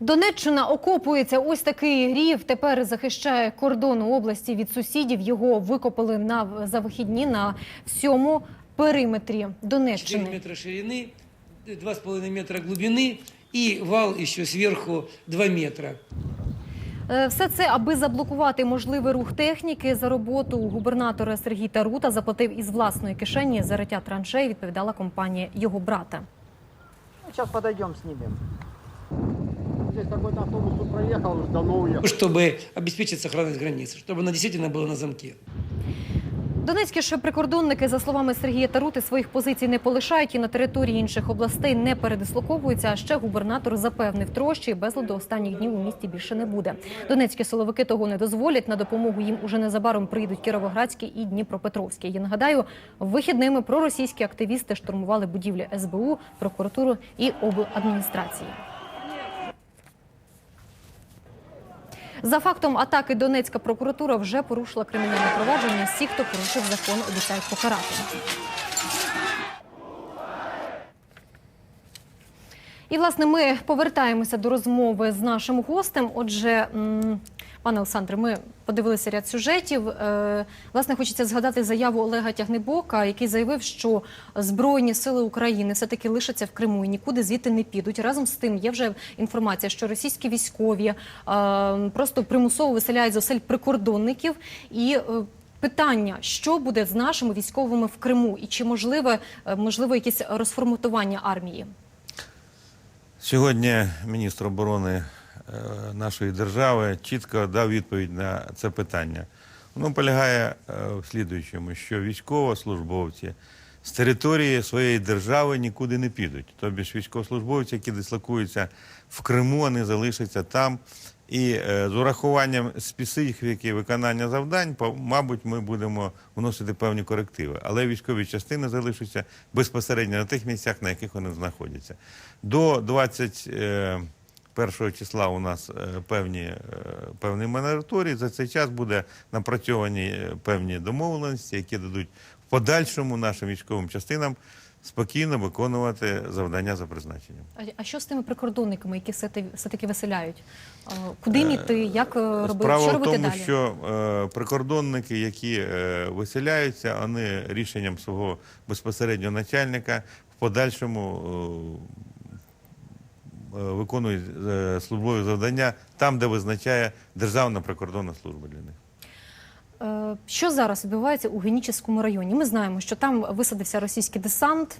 Донеччина окопується. Ось такий рів тепер захищає кордон області від сусідів. Його викопали на за вихідні на всьому периметрі 4 Донеччини. метра ширины, 2,5 метра глубины и вал еще сверху 2 метра. Е, Все це аби заблокувати можливий рух техніки за роботу губернатора Сергій Тарута заплатив із власної кишені зариття траншей. Відповідала компанія його брата. Сейчас подойдем, снимем Здесь какой-то автобус тут проехал, уже давно уехал. Чтобы обеспечить сохранность границы, чтобы она действительно была на замке. Донецькі ж прикордонники, за словами Сергія Тарути, своїх позицій не полишають і на території інших областей не передислоковуються. А ще губернатор запевнив трощі безладу останніх днів у місті більше не буде. Донецькі силовики того не дозволять. На допомогу їм уже незабаром прийдуть Кіровоградський і Дніпропетровський. Я нагадаю, вихідними проросійські активісти штурмували будівлі СБУ, прокуратуру і обладміністрації. За фактом атаки Донецька прокуратура вже порушила кримінальне провадження. Всі, хто порушив закон, обіцяють покарати. І власне ми повертаємося до розмови з нашим гостем. Отже, пане Олександре, ми подивилися ряд сюжетів. Е, Власне, хочеться згадати заяву Олега Тягнебока, який заявив, що Збройні сили України все таки лишаться в Криму і нікуди звідти не підуть. Разом з тим є вже інформація, що російські військові е, просто примусово виселяють з осель прикордонників і. е, Питання, що буде з нашими військовими в Криму, і чи можливе можливо якесь розформатування армії? Сьогодні міністр оборони нашої держави чітко дав відповідь на це питання. Воно полягає е, в слідуючому, що військовослужбовці з території своєї держави нікуди не підуть. Тобто військовослужбовці, які дислокуються в Криму, вони залишаться там. І е, з урахуванням специфіки виконання завдань, мабуть, ми будемо вносити певні корективи. Але військові частини залишаться безпосередньо на тих місцях, на яких вони знаходяться. До 21 числа у нас е, певні, е, певний мораторій. За цей час буде напрацьовані е, певні домовленості, які дадуть в подальшому нашим військовим частинам спокійно виконувати завдання за призначенням. А, що з тими прикордонниками, які все таки виселяють? Куди їм іти? Як робити? Справа що в тому, далі? що прикордонники, які виселяються, вони рішенням свого безпосереднього начальника в подальшому виконують е, службові завдання там, де визначає Державна прикордонна служба для них. Е, Що зараз відбувається у Генічеському районі? Ми знаємо, що там висадився російський десант.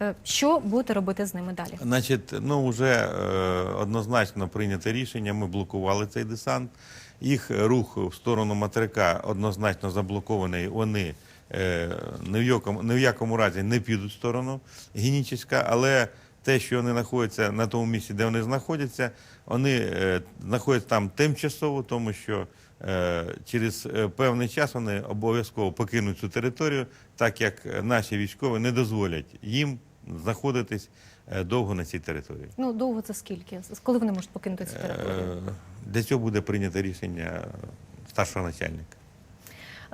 Е, Що будете робити з ними далі? Значить, ну вже е, однозначно прийняте рішення. Ми блокували цей десант. Їх рух в сторону материка однозначно заблокований. Вони е, в якому, ні в якому разі не підуть в сторону Генічеська, але те, що вони знаходяться на тому місці, де вони знаходяться, вони е, знаходяться там тимчасово, тому що е, через е, певний час вони обов'язково покинуть цю територію, так як наші військові не дозволять їм знаходитись довго на цій території. Ну довго це скільки? Коли вони можуть покинути цю територію? Для цього буде прийнято рішення старшого начальника.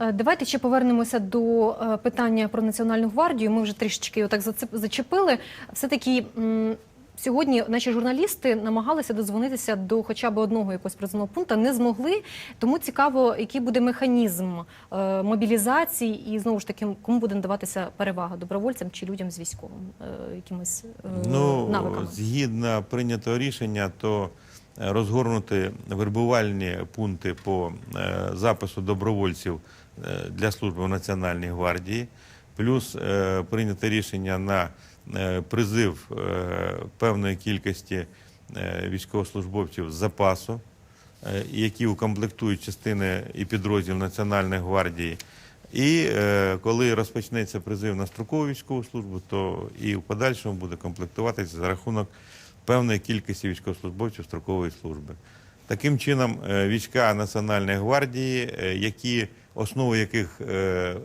Е, Давайте ще повернемося до е, питання про національну гвардію. Ми вже трішечки отак зацеп- зачепили. Все таки сьогодні наші журналісти намагалися дозвонитися до хоча б одного якогось призовного пункту, не змогли. Тому цікаво, який буде механізм е, мобілізації, і знову ж таки, кому буде надаватися перевага добровольцям чи людям з військовим якимись Ну, навиками. згідно прийнятого рішення, то розгорнути вербувальні пункти по е, запису добровольців е, для служби в Національній гвардії, плюс е, прийнято рішення на призив певної кількості військовослужбовців з запасу, які укомплектують частини і підрозділ Національної гвардії. І коли розпочнеться призив на строкову військову службу, то і в подальшому буде комплектуватися за рахунок певної кількості військовослужбовців строкової служби. Таким чином, е, війська Національної гвардії, е, які основу яких е,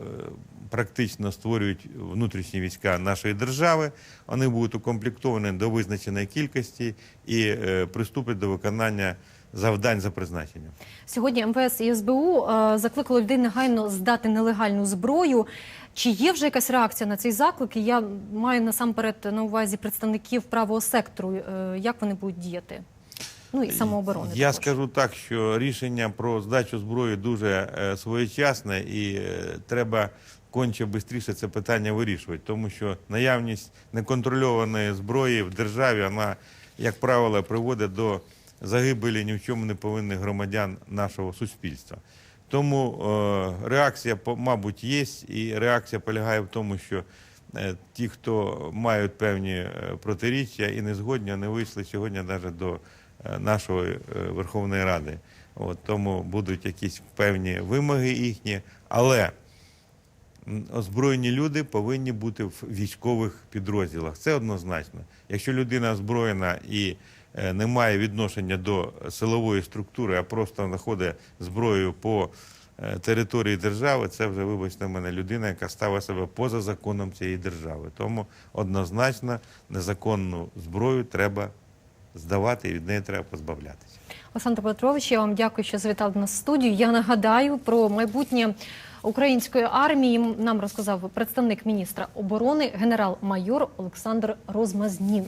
практично створюють внутрішні війська нашої держави, вони будуть укомплектовані до визначеної кількості і приступлять до виконання завдань за призначенням. Сьогодні МВС і СБУ е, закликали людей негайно здати нелегальну зброю. Чи є вже якась реакція на цей заклик? І Я маю насамперед на увазі представників правого сектору. Е, Як вони будуть діяти? ну і самооборони. Я також. скажу так, що рішення про здачу зброї дуже е, своєчасне і е, треба конче швидше це питання вирішувати, тому що наявність неконтрольованої зброї в державі, вона, як правило, приводить до загибелі ні в чому не повинних громадян нашого суспільства. Тому е, реакція, мабуть, є, і реакція полягає в тому, що е, ті, хто мають певні е, протиріччя і незгодні, не вийшли сьогодні навіть до е, нашої е, Верховної Ради. От, тому будуть якісь певні вимоги їхні, але озброєні люди повинні бути в військових підрозділах. Це однозначно. Якщо людина озброєна і не має відношення до силової структури, а просто знаходить зброю по е, території держави, це вже, вибачте мене, людина, яка ставить себе поза законом цієї держави. Тому однозначно незаконну зброю треба здавати і від неї треба позбавлятися. Олександр Петрович, я вам дякую, що завітали до нас в студію. Я нагадаю про майбутнє української армії. Нам розказав представник міністра оборони генерал-майор Олександр Розмазнін.